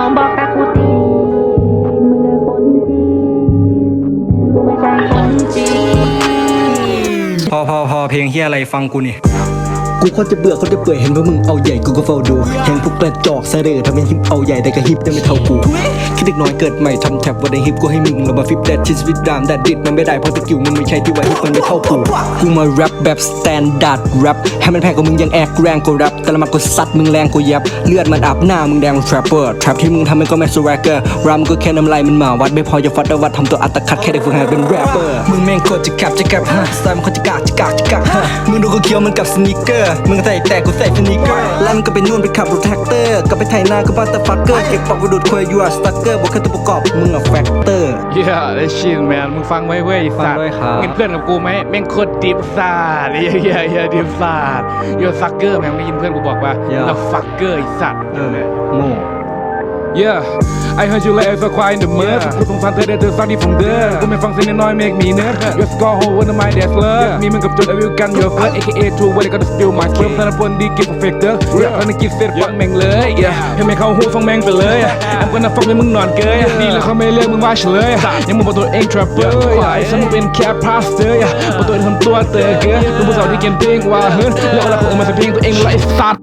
องบอกตากูตีมึงเป็นคนจีนกูไม่ใช่คนจีนพอพอพอเพลงเฮียอะไรฟังกูนี่กูคนจะเบื่อคนจะเปื่อยเห็นพวกมึงเอาใหญ่กูก็เฝ้าดู เห็นพวกกระจอกเสร่อทำเป็นฮิปเอาใหญ่แต่ก็ฮิปได้ไม่เท่ากู คิดเด็กน้อยเกิดใหม่ทำแท็บวันในฮิปกูให้มึงเรามาฟิปแดดชิสวิตดามแดดดิดมันไม่ได้เพราะสกิลมึงไม่ใช่ที่ไว้ให้คนไม่เท่ากูกูมาแรปแบบสแตนดาร์ดแรปให้มันแพงกว่ามึงยังแอกแรงกว่าแรปแต่ละมันกูซัดมึงแรงกว่ายับเลือดมันอาบหน้ามึงแดงทรปเปอร์ทรปที่มึงทำมันก็แมสซแรกเกอร์รำก็แค่น้ำลายมันมาวัดไม่พอจะฟัดวัดทำตัวอัตคัดแค่ได้ฝึกหัดเป็นแรปเปอร์มึงแม่งโคตรจะแคบจะแคบฮะสไตล์มันโคตรจะกากจะกากจะกากฮะมึงดูกูเคี้ยวมันกับสนิเกอร์มึงใส่แต่กูใส่สนิเกอร์แล้วมึงก็ไปนู่นไปขับรถแท็กเตอร์ก็ไปไถนาก็บ้าตะฟักเกอร์เก็บปอกกระดูดควยยูอาร์สตักเกอร์บอกแค่ตัวประกอบมึงอะแฟกเตอร์เย้ได้ชินแมนมึงฟังไว้เว้ยไอ้สัตฟังว์ด้วยครับ มึงเป็นเพื่อนกับกูไหมแม่งโคตรดิฟซาดเย้เย้เย้ดิฟซาดโยซักเกอร์แม่งได้ยินเพื่อนกูบอกว่า Yeah แล้วฟักเกอร์ไอ้สัตว์เออโง่ Yeah I heard you like a quiet in the mud กูสงสารเธอได้เธอฟังดีผมเด้อกูไม่ฟังเสียงน้อย make me nerd Your score hold one of my dad's love มีมึงกับจุด I will gun your fuck aka true what I gotta spill my cake ธนพลดีกิฟต์เฟกเตอร์เรียกอันนี้กิฟต์เฟกฟังแม่งเลย Yeah ให้แม่งเข้าหูฟังแม่งไปเลย I'm gonna fuck เลยมึงนอนเกยดีแล้วเขาไม่เลือกมึงว่าเฉลยยังมึงบอกตัวเอง trapper ไอ้ฉันมึงเป็นแค่ pastor บอกตัวเองทำตัวเตอเกยมึงผู้สาวที่เกมเพลงว่าเฮ้ยแล้วเวลาคนอื่นมาใส่เพลงตัวเองไล่สัตว์